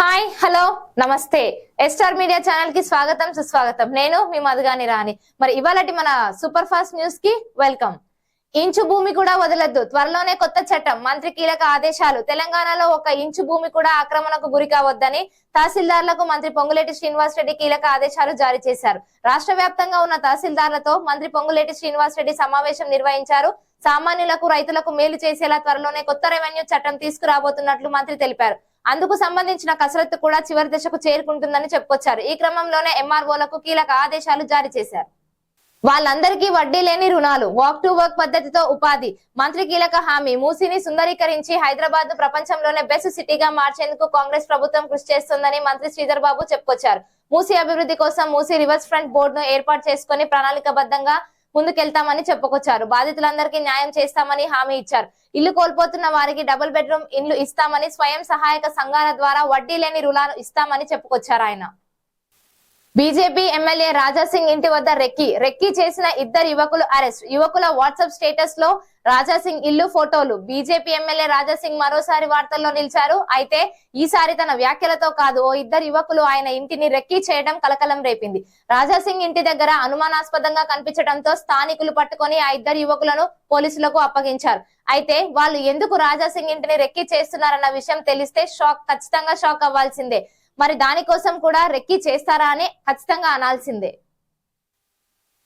Hi hello నమస్తే. ఎస్టార్ media ఛానల్కి స్వాగతం సుస్వాగతం. నేను మీ మధుగాని రాణి. మరి ఇవాళటి మన సూపర్ ఫాస్ట్ న్యూస్కి వెల్కమ్. ఇంచు భూమి కూడా వదలద్దు. త్వరలోనే కొత్త చట్టం మంత్రి కీలక ఆదేశాలు. తెలంగాణలో ఒక ఇంచు భూమి కూడా ఆక్రమణకు గురి కావద్దని తహసీల్దార్లకు మంత్రి పొంగులేటి శ్రీనివాస్ రెడ్డి కీలక ఆదేశాలు జారీ చేశారు. రాష్ట్ర వ్యాప్తంగా ఉన్న తహసీల్దార్లతో మంత్రి పొంగులేటి శ్రీనివాస్ రెడ్డి సమావేశం నిర్వహించారు. సామాన్యులకు రైతులకు మేలు చేసేలా త్వరలోనే కొత్త రెవెన్యూ చట్టం తీసుకురాబోతున్నట్లు మంత్రి తెలిపారు. అందుకు సంబంధించిన కసరత్తు కూడా చివరి దశకు చేరుకుంటుందని చెప్పుకొచ్చారు. ఈ క్రమంలోనే ఎంఆర్ఓలకు కీలక ఆదేశాలు జారీ చేశారు. వాళ్ళందరికీ వడ్డీ లేని రుణాలు వాక్ టు వర్క్ పద్ధతితో ఉపాధి. మంత్రి కీలక హామీ మూసీని సుందరీకరించి హైదరాబాద్ను ప్రపంచంలోనే బెస్ట్ సిటీగా మార్చేందుకు కాంగ్రెస్ ప్రభుత్వం కృషి చేస్తుందని మంత్రి శ్రీధర్ బాబు చెప్పుకొచ్చారు. మూసీ అభివృద్ధి కోసం మూసీ రివర్స్ ఫ్రంట్ బోర్డును ఏర్పాటు చేసుకుని ప్రణాళికబద్ధంగా ముందుకెళ్తామని చెప్పుకొచ్చారు. బాధితులందరికీ న్యాయం చేస్తామని హామీ ఇచ్చారు. ఇల్లు కోల్పోతున్న వారికి డబుల్ బెడ్రూమ్ ఇల్లు ఇస్తామని స్వయం సహాయక సంఘాల ద్వారా వడ్డీ లేని రుణాలు ఇస్తామని చెప్పుకొచ్చారు ఆయన. బీజేపీ ఎమ్మెల్యే రాజాసింగ్ ఇంటి వద్ద రెక్కి. రెక్కి చేసిన ఇద్దరు యువకులు అరెస్ట్. యువకుల వాట్సాప్ స్టేటస్లో రాజాసింగ్ ఇల్లు ఫోటోలు. బీజేపీ ఎమ్మెల్యే రాజాసింగ్ మరోసారి వార్తల్లో నిలిచారు. అయితే ఈసారి తన వ్యాఖ్యలతో కాదు ఓ ఇద్దరు యువకులు ఆయన ఇంటిని రెక్కి చేయడం కలకలం రేపింది. రాజాసింగ్ ఇంటి దగ్గర అనుమానాస్పదంగా కనిపించడంతో స్థానికులు పట్టుకొని ఆ ఇద్దరు యువకులను పోలీసులకు అప్పగించారు. అయితే వాళ్ళు ఎందుకు రాజాసింగ్ ఇంటిని రెక్కి చేస్తున్నారన్న విషయం తెలిస్తే షాక్ ఖచ్చితంగా షాక్ అవ్వాల్సిందే. మరి దానికోసం కూడా రెక్కి చేస్తారా అని ఖచ్చితంగా అనాల్సిందే.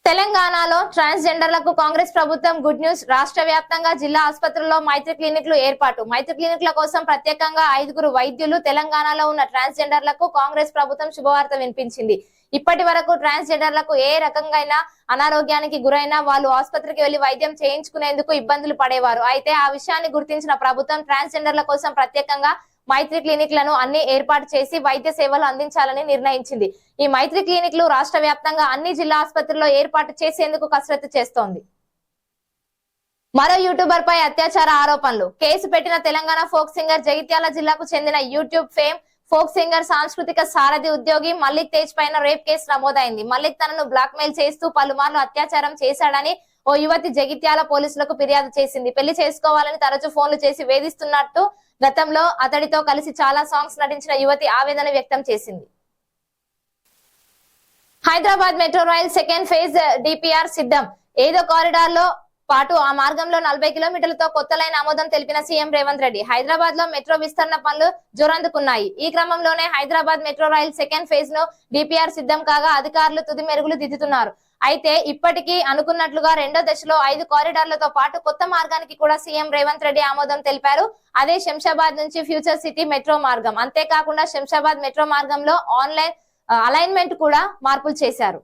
తెలంగాణలో ట్రాన్స్జెండర్లకు కాంగ్రెస్ ప్రభుత్వం గుడ్ న్యూస్. రాష్ట్ర వ్యాప్తంగా జిల్లా ఆసుపత్రుల్లో మైత్రి క్లినిక్లు ఏర్పాటు. మైత్రి క్లినిక్ల కోసం ప్రత్యేకంగా ఐదుగురు వైద్యులు తెలంగాణలో ఉన్న ట్రాన్స్జెండర్లకు కాంగ్రెస్ ప్రభుత్వం శుభవార్త వినిపించింది. ఇప్పటి వరకు ట్రాన్స్జెండర్లకు ఏ రకంగా అనారోగ్యానికి గురైనా వాళ్ళు ఆసుపత్రికి వెళ్ళి వైద్యం చేయించుకునేందుకు ఇబ్బందులు పడేవారు. అయితే ఆ విషయాన్ని గుర్తించిన ప్రభుత్వం ట్రాన్స్జెండర్ల కోసం ప్రత్యేకంగా మైత్రి క్లినిక్లను అన్ని ఏర్పాటు చేసి వైద్య సేవలు అందించాలని నిర్ణయించింది. ఈ మైత్రి క్లినిక్లు రాష్ట్ర వ్యాప్తంగా అన్ని జిల్లా ఆసుపత్రుల్లో ఏర్పాటు చేసేందుకు కసరత్తు చేస్తోంది. మరో యూట్యూబర్ పై అత్యాచార ఆరోపణలు. కేసు పెట్టిన తెలంగాణ ఫోక్ సింగర్ జగిత్యాల జిల్లాకు చెందిన యూట్యూబ్ ఫేమ్ ఫోక్ సింగర్ సాంస్కృతిక సారథి ఉద్యోగి మల్లిక్ తేజ్ పైన రేప్ కేసు నమోదైంది. మల్లిక్ తనను బ్లాక్ మెయిల్ చేస్తూ పలుమార్లు అత్యాచారం చేశాడని ఓ యువతి జగిత్యాల పోలీసులకు ఫిర్యాదు చేసింది. పెళ్ళి చేసుకోవాలని తరచూ ఫోన్లు చేసి వేధిస్తున్నట్టు గతంలో అతడితో కలిసి చాలా సాంగ్స్ నటించిన యువతి ఆవేదన వ్యక్తం చేసింది. Hyderabad metro rail second phase DPR సిద్ధం. ఏదో కారిడార్లో పాటు ఆ మార్గంలో నలభై కిలోమీటర్లతో కొత్త లైన్ ఆమోదం తెలిపిన సీఎం రేవంత్ రెడ్డి. హైదరాబాద్లో మెట్రో విస్తరణ పనులు జోరందుకున్నాయి. ఈ క్రమంలోనే హైదరాబాద్ మెట్రో రైల్ సెకండ్ ఫేజ్ను డిపిఆర్ సిద్ధం కాగా అధికారులు తుది మెరుగులు దిద్దుతున్నారు. అయితే ఇప్పటికీ అనుకున్నట్లుగా రెండో దశలో ఐదు కారిడార్లతో పాటు కొత్త మార్గానికి కూడా సీఎం రేవంత్ రెడ్డి ఆమోదం తెలిపారు. అదే శంషాబాద్ నుంచి ఫ్యూచర్ సిటీ మెట్రో మార్గం. అంతేకాకుండా శంషాబాద్ మెట్రో మార్గంలో ఆన్లైన్ అలైన్మెంట్ కూడా మార్పులు చేశారు.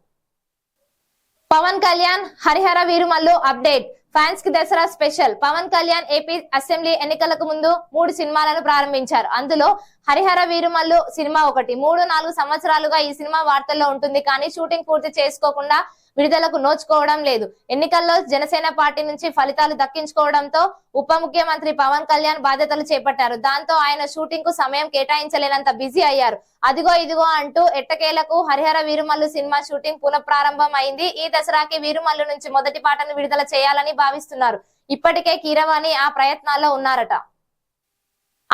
పవన్ కళ్యాణ్ హరిహర వీరుమల్లు అప్డేట్. ఫ్యాన్స్కి Dasara special. Pawan Kalyan AP assembly ఎన్నికలకు ముందు మూడు సినిమాలను ప్రారంభించారు. అందులో హరిహర వీరుమల్లు సినిమా ఒకటి. మూడు నాలుగు సంవత్సరాలుగా ఈ సినిమా వార్తల్లో ఉంటుంది. కానీ షూటింగ్ పూర్తి చేసుకోకుండా విడుదలకు నోచుకోవడం లేదు. ఎన్నికల్లో జనసేన పార్టీ నుంచి ఫలితాలు దక్కించుకోవడంతో ఉప ముఖ్యమంత్రి పవన్ కళ్యాణ్ బాధ్యతలు చేపట్టారు. దాంతో ఆయన షూటింగ్కు సమయం కేటాయించలేనంత బిజీ అయ్యారు. అదిగో ఇదిగో అంటూ ఎట్టకేలకు హరిహర వీరుమల్లు సినిమా షూటింగ్ పునఃప్రారంభం అయింది ఈ దసరాకి వీరుమల్లు నుంచి మొదటి పాటను విడుదల చేయాలని భావిస్తున్నారు. ఇప్పటికే కీరవాణి ఆ ప్రయత్నాల్లో ఉన్నారట.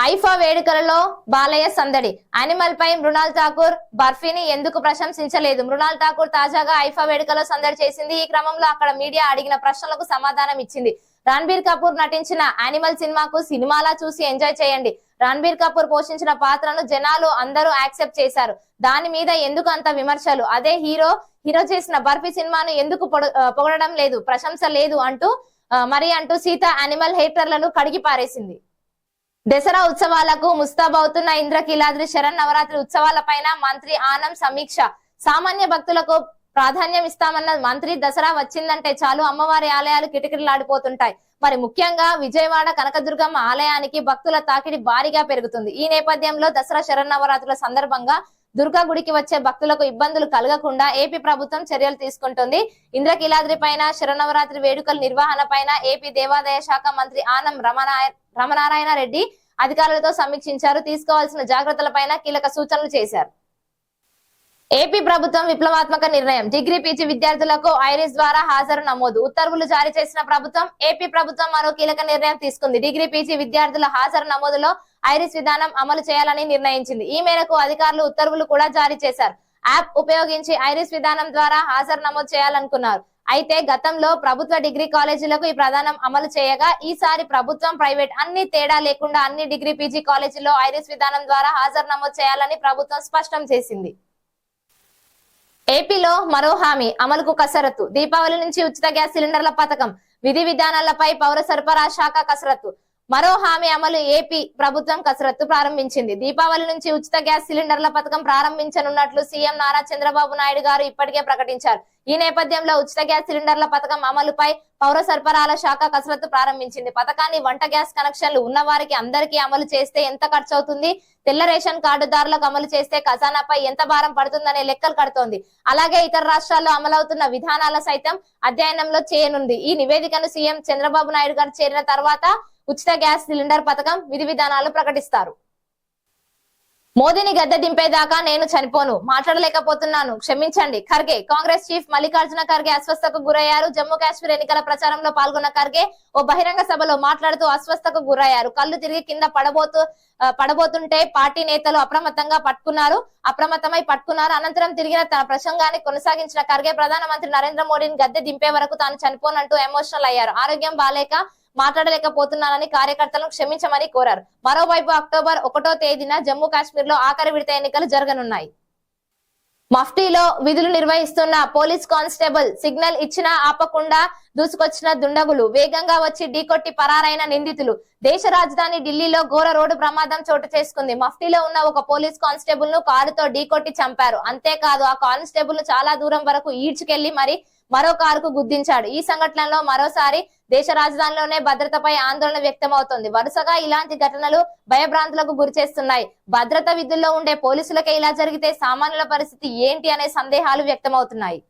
ఐఫా వేడుకలలో బాలయ్య సందడి. అనిమల్ పై మృణాల్ ఠాకూర్ బర్ఫీని ఎందుకు ప్రశంసించలేదు? మృణాల్ ఠాకూర్ తాజాగా ఐఫా వేడుకలో సందడి చేసింది. ఈ క్రమంలో అక్కడ మీడియా అడిగిన ప్రశ్నలకు సమాధానం ఇచ్చింది. రణబీర్ కపూర్ నటించిన యానిమల్ సినిమాకు సినిమాలా చూసి ఎంజాయ్ చేయండి. రణబీర్ కపూర్ పోషించిన పాత్రను జనాలు అందరూ యాక్సెప్ట్ చేశారు. దాని మీద ఎందుకు అంత విమర్శలు? అదే హీరో హీరో చేసిన బర్ఫీ సినిమాను ఎందుకు పొగడడం లేదు? ప్రశంస లేదు అంటూ మరి అంటూ సీత యానిమల్ హేటర్లను కడిగి పారేసింది దసరా ఉత్సవాలకు ముస్తాబవుతున్న ఇంద్రకీలాద్రి శరణ్ నవరాత్రి ఉత్సవాలపైన మంత్రి ఆనం సమీక్ష. సామాన్య భక్తులకు ప్రాధాన్యం ఇస్తామన్న మంత్రి దసరా వచ్చిందంటే చాలు అమ్మవారి ఆలయాలు కిటకిటలాడిపోతుంటాయి. మరి ముఖ్యంగా విజయవాడ కనకదుర్గమ్మ ఆలయానికి భక్తుల తాకిడి భారీగా పెరుగుతుంది. ఈ నేపథ్యంలో దసరా శరన్నవరాత్రుల సందర్భంగా దుర్గా గుడికి వచ్చే భక్తులకు ఇబ్బందులు కలగకుండా ఏపీ ప్రభుత్వం చర్యలు తీసుకుంటుంది. ఇంద్రకీలాద్రి పైన శరన్నవరాత్రి వేడుకల నిర్వహణ పైన ఏపీ దేవాదాయ శాఖ మంత్రి ఆనం రమణాయ రమనారాయణ రెడ్డి అధికారులతో సమీక్షించారు. తీసుకోవాల్సిన జాగ్రత్తలపైన కీలక సూచనలు చేశారు. ఏపీ ప్రభుత్వం విప్లవాత్మక నిర్ణయం. డిగ్రీ పీజీ విద్యార్థులకు ఐరిస్ ద్వారా హాజరు నమోదు. ఉత్తర్వులు జారీ చేసిన ప్రభుత్వం ఏపీ ప్రభుత్వం మరో కీలక నిర్ణయం తీసుకుంది. డిగ్రీ పీజీ విద్యార్థుల హాజరు నమోదులో ఐరిస్ విధానం అమలు చేయాలని నిర్ణయించింది. ఈ మేరకు అధికారులు ఉత్తర్వులు కూడా జారీ చేశారు. యాప్ ఉపయోగించి ఐరిస్ విధానం ద్వారా హాజరు నమోదు చేయాలనుకున్నారు. అయితే గతంలో ప్రభుత్వ డిగ్రీ కాలేజీలకు ఈ ప్రధానం అమలు చేయగా ఈసారి ప్రభుత్వం ప్రైవేట్ అన్ని తేడా లేకుండా అన్ని డిగ్రీ పీజీ కాలేజీల్లో ఐరిస్ విధానం ద్వారా హాజరు నమోదు చేయాలని ప్రభుత్వం స్పష్టం చేసింది. ఏపీలో మరో హామీ అమలుకు కసరత్తు. దీపావళి నుంచి ఉచిత గ్యాస్ సిలిండర్ల పథకం విధి విధానాలపై పౌర సరఫరా శాఖ కసరత్తు. మరో హామీ అమలు ఏపీ ప్రభుత్వం కసరత్తు ప్రారంభించింది. దీపావళి నుంచి ఉచిత గ్యాస్ సిలిండర్ల పథకం ప్రారంభించనున్నట్లు సీఎం నారా చంద్రబాబు నాయుడు గారు ఇప్పటికే ప్రకటించారు. ఈ నేపథ్యంలో ఉచిత గ్యాస్ సిలిండర్ల పథకం అమలుపై పౌర సరఫరాల శాఖ కసరత్తు ప్రారంభించింది. పథకాన్ని వంట గ్యాస్ కనెక్షన్లు ఉన్న వారికి అందరికీ అమలు చేస్తే ఎంత ఖర్చు అవుతుంది తెల్ల రేషన్ కార్డుదారులకు అమలు చేస్తే ఖజానాపై ఎంత భారం పడుతుందనే లెక్కలు కడుతోంది. అలాగే ఇతర రాష్ట్రాల్లో అమలవుతున్న విధానాల సైతం అధ్యయనంలో చేయనుంది. ఈ నివేదికను సీఎం చంద్రబాబు నాయుడు గారు చేరిన తర్వాత ఉచిత గ్యాస్ సిలిండర్ పథకం విధి విధానాలు ప్రకటిస్తారు. మోదీని గద్దె దింపేదాకా నేను చనిపోను. మాట్లాడలేకపోతున్నాను. క్షమించండి. ఖర్గే కాంగ్రెస్ చీఫ్ మల్లికార్జున ఖర్గే అస్వస్థకు గురయ్యారు. జమ్మూ కాశ్మీర్ ఎన్నికల ప్రచారంలో పాల్గొన్న ఖర్గే ఓ బహిరంగ సభలో మాట్లాడుతూ అస్వస్థకు గురయ్యారు. కళ్ళు తిరిగి కింద పడబోతూ పడబోతుంటే పార్టీ నేతలు అప్రమత్తంగా పట్టుకున్నారు. అప్రమత్తమై పట్టుకున్నారు. అనంతరం తిరిగిన తన ప్రసంగాన్ని కొనసాగించిన ఖర్గే ప్రధానమంత్రి నరేంద్ర మోడీని గద్దె దింపే వరకు తాను చనిపోనంటూ ఎమోషనల్ అయ్యారు. ఆరోగ్యం బాలేక మాట్లాడలేకపోతున్నానని కార్యకర్తలను క్షమించమని కోరారు. మరోవైపు అక్టోబర్ ఒకటో తేదీన జమ్మూ కాశ్మీర్లో ఆఖరి విడత ఎన్నికలు జరగనున్నాయి. మఫ్టీలో విధులు నిర్వహిస్తున్న పోలీస్ కానిస్టేబుల్ సిగ్నల్ ఇచ్చినా ఆపకుండా దూసుకొచ్చిన దుండగులు వేగంగా వచ్చి ఢీకొట్టి పరారైన నిందితులు. దేశ రాజధాని ఢిల్లీలో ఘోర రోడ్డు ప్రమాదం చోటు చేసుకుంది. మఫ్టీలో ఉన్న ఒక పోలీస్ కానిస్టేబుల్ను కారుతో ఢీకొట్టి చంపారు. అంతేకాదు ఆ కానిస్టేబుల్ను చాలా దూరం వరకు ఈడ్చుకెళ్ళి మరి మరో కారుకు గుద్దించాడు. ఈ సంఘటనలో మరోసారి దేశ రాజధానిలోనే భద్రతపై ఆందోళన వ్యక్తమవుతోంది. వరుసగా ఇలాంటి ఘటనలు భయభ్రాంతులకు గురి చేస్తున్నాయి. భద్రత విధుల్లో ఉండే పోలీసులకే ఇలా జరిగితే సామాన్యుల పరిస్థితి ఏంటి అనే సందేహాలు వ్యక్తమవుతున్నాయి.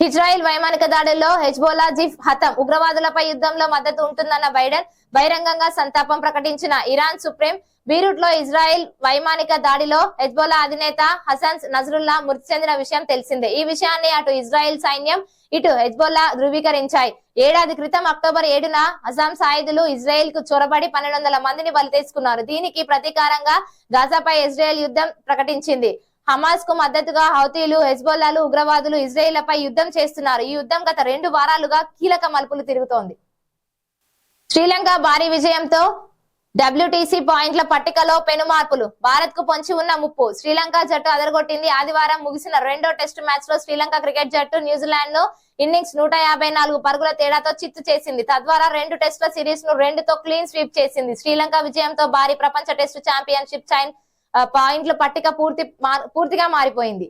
ఇజ్రాయెల్ వైమానిక దాడుల్లో హెజ్బోలా జిఫ్ హతం. ఉగ్రవాదులపై యుద్ధంలో మద్దతు ఉంటుందన్న బైడెన్ బహిరంగంగా సంతాపం ప్రకటించిన ఇరాన్ సుప్రీం బీరూట్లో ఇజ్రాయెల్ వైమానిక దాడిలో హెజ్బోలా అధినేత హసన్ నజరుల్లా మృతి చెందిన విషయం తెలిసిందే. ఈ విషయాన్ని అటు ఇజ్రాయెల్ సైన్యం ఇటు హెజ్బోల్లా ధృవీకరించాయి. ఏడాది క్రితం అక్టోబర్ ఏడున అజాం సాయుధులు ఇజ్రాయెల్కు చొరబడి పన్నెండు వందల మందిని బలి తీసుకున్నారు దీనికి ప్రతీకారంగా గాజాపై ఇజ్రాయెల్ యుద్ధం ప్రకటించింది. హమాస్కు మద్దతుగా హౌతీలు హెజ్బోల్లాలు ఉగ్రవాదులు ఇజ్రాయేళ్ళపై యుద్ధం చేస్తున్నారు. ఈ యుద్ధం గత రెండు వారాలుగా కీలక మలుపులు తిరుగుతోంది. శ్రీలంక భారీ విజయంతో డబ్ల్యూటీసీ పాయింట్ల పట్టికలో పెను మార్పులు భారత్కు పొంచి ఉన్న ముప్పు. శ్రీలంక జట్టు అదరగొట్టింది. ఆదివారం ముగిసిన రెండో టెస్ట్ మ్యాచ్లో శ్రీలంక క్రికెట్ జట్టు న్యూజిలాండ్ను ఇన్నింగ్స్ నూట యాభై నాలుగు పరుగుల తేడాతో చిత్తు చేసింది. తద్వారా రెండు టెస్టుల సిరీస్ను రెండుతో క్లీన్ స్వీప్ చేసింది. శ్రీలంక విజయంతో భారీ ప్రపంచ టెస్టు ఛాంపియన్షిప్ చైన్ పాయింట్ల పట్టిక పూర్తి పూర్తిగా మారిపోయింది.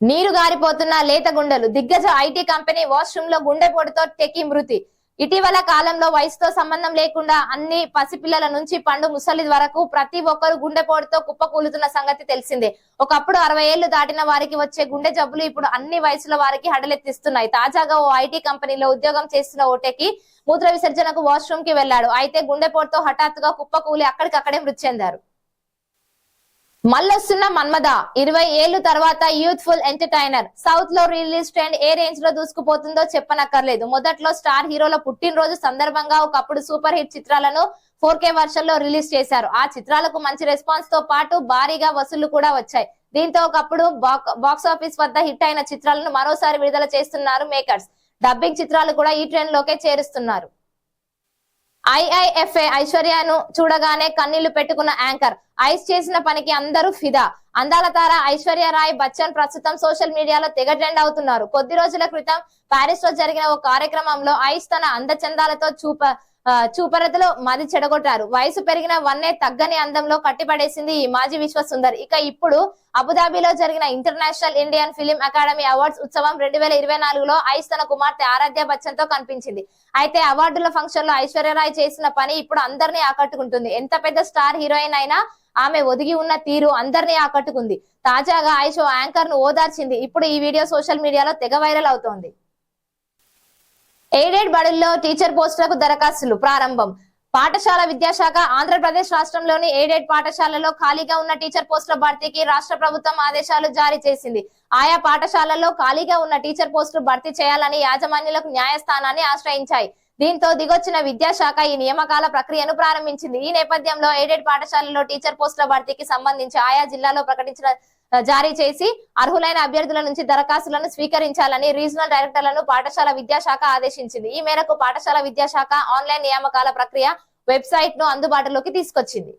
నీరు గారిపోతున్న లేత గుండెలు. దిగ్గజ ఐటీ కంపెనీ వాష్రూమ్లో గుండెపోటుతో టెకి మృతి. ఇటీవల కాలంలో వయసుతో సంబంధం లేకుండా అన్ని పసిపిల్లల నుంచి పండు ముసలి వరకు ప్రతి ఒక్కరు గుండెపోటుతో కుప్పకూలుతున్న సంగతి తెలిసిందే. ఒకప్పుడు అరవై ఏళ్ళు దాటిన వారికి వచ్చే గుండె జబ్బులు ఇప్పుడు అన్ని వయసుల వారికి హడలెత్తిస్తున్నాయి. తాజాగా ఓ ఐటీ కంపెనీలో ఉద్యోగం చేస్తున్న ఓటేకి మూత్ర విసర్జనకు వాష్రూమ్కి వెళ్ళాడు అయితే గుండెపోటుతో హఠాత్తుగా కుప్పకూలి అక్కడికక్కడే మృతి చెందారు. మళ్ళొస్తున్న మన్మద ఇరవై ఏళ్ళు తర్వాత యూత్ఫుల్ ఎంటర్టైనర్. సౌత్లో రిలీజ్ ట్రెండ్ ఏ రేంజ్లో దూసుకుపోతుందో చెప్పనక్కర్లేదు. మొదట్లో స్టార్ హీరోల పుట్టినరోజు సందర్భంగా ఒకప్పుడు సూపర్ హిట్ చిత్రాలను ఫోర్ కే వర్షన్లో రిలీజ్ చేశారు. ఆ చిత్రాలకు మంచి రెస్పాన్స్తో పాటు భారీగా వసూళ్ళు కూడా వచ్చాయి. దీంతో ఒకప్పుడు బాక్స్ ఆఫీస్ వద్ద హిట్ అయిన చిత్రాలను మరోసారి విడుదల చేస్తున్నారు మేకర్స్. డబ్బింగ్ చిత్రాలు కూడా ఈ ట్రెండ్ లోకే చేరుస్తున్నారు. ఐఐఎఫ్ఏ ఐశ్వర్యను చూడగానే కన్నీళ్ళు పెట్టుకున్న యాంకర్. ఐస్ చేసిన పనికి అందరూ ఫిదా. అందాల తార ఐశ్వర్య రాయ్ బచ్చన్ ప్రస్తుతం సోషల్ మీడియాలో తెగ ట్రెండ్ అవుతున్నారు. కొద్ది రోజుల క్రితం పారిస్లో జరిగిన ఓ కార్యక్రమంలో ఐస్ తన అందచందాలతో చూప చూపరతలో మది చెడగొట్టారు. వయసు పెరిగిన వన్నే తగ్గని అందంలో కట్టిపడేసింది ఈ మాజీ విశ్వ సుందర్. ఇక ఇప్పుడు అబుదాబిలో జరిగిన international Indian film academy awards ఉత్సవం రెండు వేల ఇరవై నాలుగులో ఐస్ తన కుమార్తె ఆరాధ్య బచ్చన్తో కనిపించింది. అయితే అవార్డుల ఫంక్షన్లో ఐశ్వర్యరాయ్ చేసిన పని ఇప్పుడు అందరినీ ఆకట్టుకుంటుంది. ఎంత పెద్ద స్టార్ హీరోయిన్ అయినా ఆమె ఒదిగి ఉన్న తీరు అందరినీ ఆకట్టుకుంది. తాజాగా ఐష్ ఓ యాంకర్ను ఓదార్చింది. ఇప్పుడు ఈ వీడియో సోషల్ మీడియాలో తెగ వైరల్ అవుతోంది. ఎయిడెడ్ బడుల్లో టీచర్ పోస్టులకు దరఖాస్తులు. ప్రారంభం. పాఠశాల విద్యాశాఖ ఆంధ్రప్రదేశ్ రాష్ట్రంలోని ఎయిడెడ్ పాఠశాలలో ఖాళీగా ఉన్న టీచర్ పోస్టుల భర్తీకి రాష్ట్ర ప్రభుత్వం ఆదేశాలు జారీ చేసింది. ఆయా పాఠశాలల్లో ఖాళీగా ఉన్న టీచర్ పోస్టులు భర్తీ చేయాలని యాజమాన్యులకు న్యాయస్థానాన్ని ఆశ్రయించాయి. దీంతో దిగొచ్చిన విద్యాశాఖ ఈ నియామకాల ప్రక్రియను ప్రారంభించింది. ఈ నేపథ్యంలో ఎయిడెడ్ పాఠశాలలో టీచర్ పోస్టుల భర్తీకి సంబంధించి ఆయా జిల్లాలో ప్రకటించిన జారీ చేసి అర్హులైన అభ్యర్థుల నుంచి దరఖాస్తులను స్వీకరించాలని రీజనల్ డైరెక్టర్లను పాఠశాల విద్యాశాఖ ఆదేశించింది. ఈ మేరకు పాఠశాల విద్యాశాఖ ఆన్లైన్ నియామకాల ప్రక్రియ వెబ్సైట్ను అందుబాటులోకి తీసుకొచ్చింది.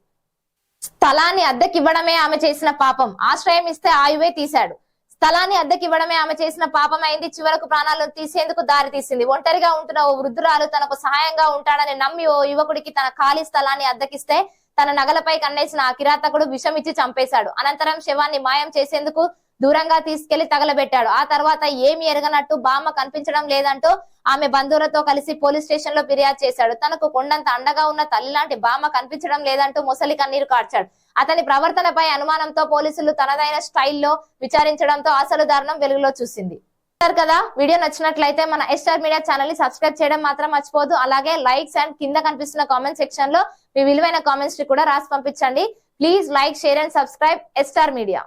స్థలాన్ని అద్దెకివ్వడమే ఆమె చేసిన పాపం. ఆశ్రయం ఇస్తే ఆయువే తీశాడు. స్థలాన్ని అద్దెకివ్వడమే ఆమె చేసిన పాపం అయింది చివరకు ప్రాణాలను తీసేందుకు దారి తీసింది. ఒంటరిగా ఉంటున్న ఓ వృద్ధురాలు తనకు సహాయంగా ఉంటాడని నమ్మి ఓ యువకుడికి తన ఖాళీ స్థలాన్ని అద్దెకిస్తే తన నగలపై కన్నేసిన ఆ కిరాతకుడు విషమిచ్చి చంపేశాడు. అనంతరం శవాన్ని మాయం చేసేందుకు దూరంగా తీసుకెళ్ళి తగలబెట్టాడు. ఆ తర్వాత ఏమి ఎరగనట్టు బామ్మ కనిపించడం లేదంటూ ఆమె బంధువులతో కలిసి పోలీస్ స్టేషన్లో ఫిర్యాదు చేశాడు. తనకు కొండంత అండగా ఉన్న తల్లి లాంటి బామ్మ కనిపించడం లేదంటూ ముసలి కన్నీరు కార్చాడు. అతని ప్రవర్తనపై అనుమానంతో పోలీసులు తనదైన స్టైల్లో విచారించడంతో అసలు దారుణం వెలుగులో చూసింది. కదా? వీడియో నచ్చినట్లయితే మన ఎస్ఆర్ మీడియా ఛానల్ని సబ్స్క్రైబ్ చేయడం మాత్రం మర్చిపోదు అలాగే లైక్స్ అండ్ కింద కనిపిస్తున్న కామెంట్ సెక్షన్లో మీ విలువైన కామెంట్స్ కూడా రాసి పంపించండి. Please like share and subscribe S R media.